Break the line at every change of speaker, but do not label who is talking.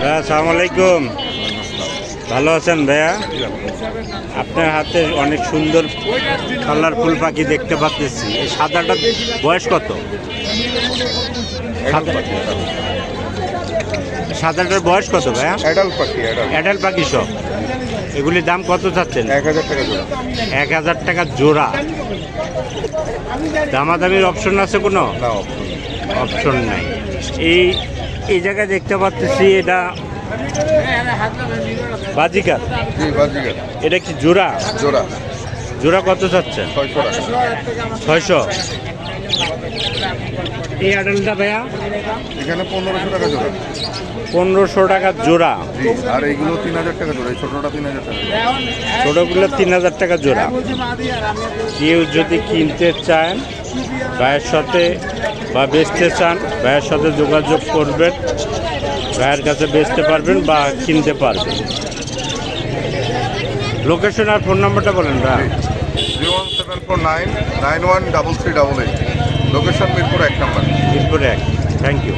আসসালামু আলাইকুম ভালো আছেন ভাইয়া? আপনার হাতে অনেক সুন্দর কালার ফুল পাখি দেখতে পাচ্ছি। এই সাদাটা বয়স কত? সাদা- সাদাটার বয়স কত ভাইয়া?
অ্যাডাল্ট পাখি অ্যাডাল্ট
পাখি সব। এগুলির দাম কত চাচ্ছেন?
এক হাজার টাকা জোড়া।
এক হাজার টাকা জোড়া। দামাদামির অপশন আছে কোনো?
অপশন
নাই। এই এই জায়গায় দেখতে পাচ্ছি এটা বাজিকার। এটা কি জোড়া?
জোড়া।
জোড়া কত চাচ্ছেন
ছয়শো
এই আডালটা ভাইয়া?
এখানে পনেরোশো টাকা জোড়া।
পনেরোশো টাকা জোড়া।
আর এইগুলো তিন হাজার টাকা জোড়া। ছোটোটা তিন হাজার টাকা
ছোটোগুলো তিন হাজার টাকা জোড়া। কেউ যদি কিনতে চান ভাইয়ের সাথে বা বেচতে চান ভাইয়ের সাথে যোগাযোগ করবেন ভাইয়ের কাছে বেচতে পারবেন বা কিনতে পারবেন। লোকেশন আর ফোন নাম্বারটা বলেন ভাই।
Zero one seven four nine nine one double three double eight location Mirpur এক নাম্বার।
মিরপুরে এক। Thank you